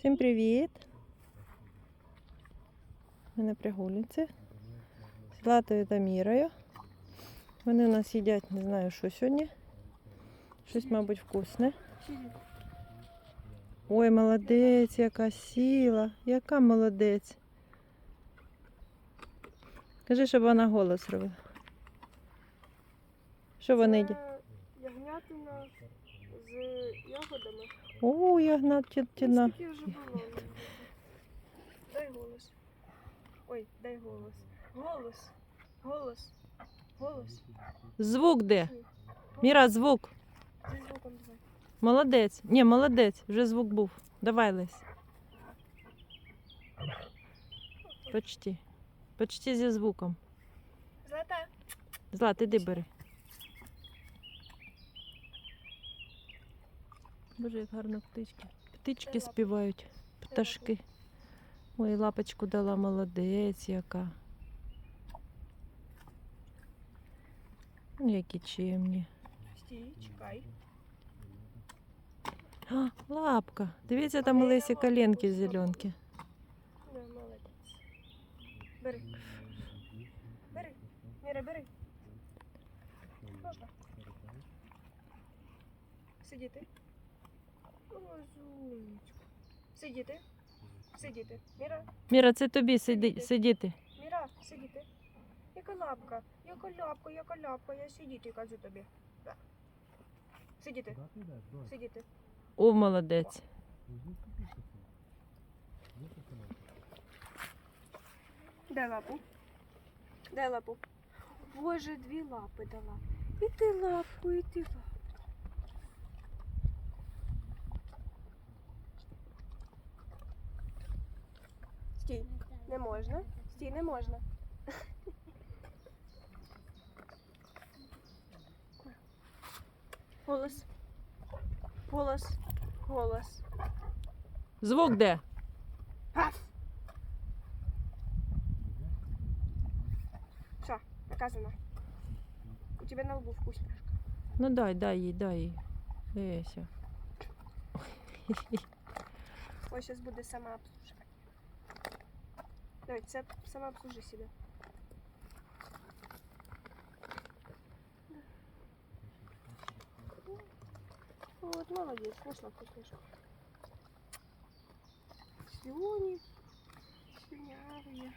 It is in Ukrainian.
Всім привіт! Ми на прогулянці з Златою та Мірою. Вони у нас їдять, не знаю, що сьогодні. Щось, мабуть, вкусне. Ой, молодець, яка сіла. Яка молодець. Кажи, щоб вона голос робила. Що вони їдять? Ягнятина. О. Ось такі. Дай голос. Ой, дай голос. Голос. Голос. Голос. Звук де? Міра, звук. Зі звуком давай. Молодець. Ні, молодець. Вже звук був. Давай, Лесь. Почти. Почти зі звуком. Злата. Злат, іди бери. Боже, як гарно птички. Птички співають. Пташки. Ой, лапочку дала молодець яка. Ну, Які чимні. Стій, чекай. А, лапка. Дивіться, там у Лесі коленки зеленки. Да, молодець. Бери. Бери. Міра, бери. Можна. Сидіти. Сидіти. Сидіти. Міра, Міра, це тобі сиди, сидіти. Міра, сидіти. Яка лапка, яка лапка, яка лапка, я сидіти, кажу тобі. Так. Сидіти, сидіти. О, молодець. Дай лапу. Дай лапу. Боже, дві лапи дала. І ти лапку, і ти лапку. Стій, не можна. Стій, не можна. Голос. Голос. Голос. Звук де? Гав. Все, наказано. У тебя на лбу вкусняшка. Ну дай, дай їй, дай їй. Леся. Ой, сейчас буде самообслуживание. Давай, це самообслужи себя. Вот, молодец, нашла вкусняшку. Слюни, слюнявые.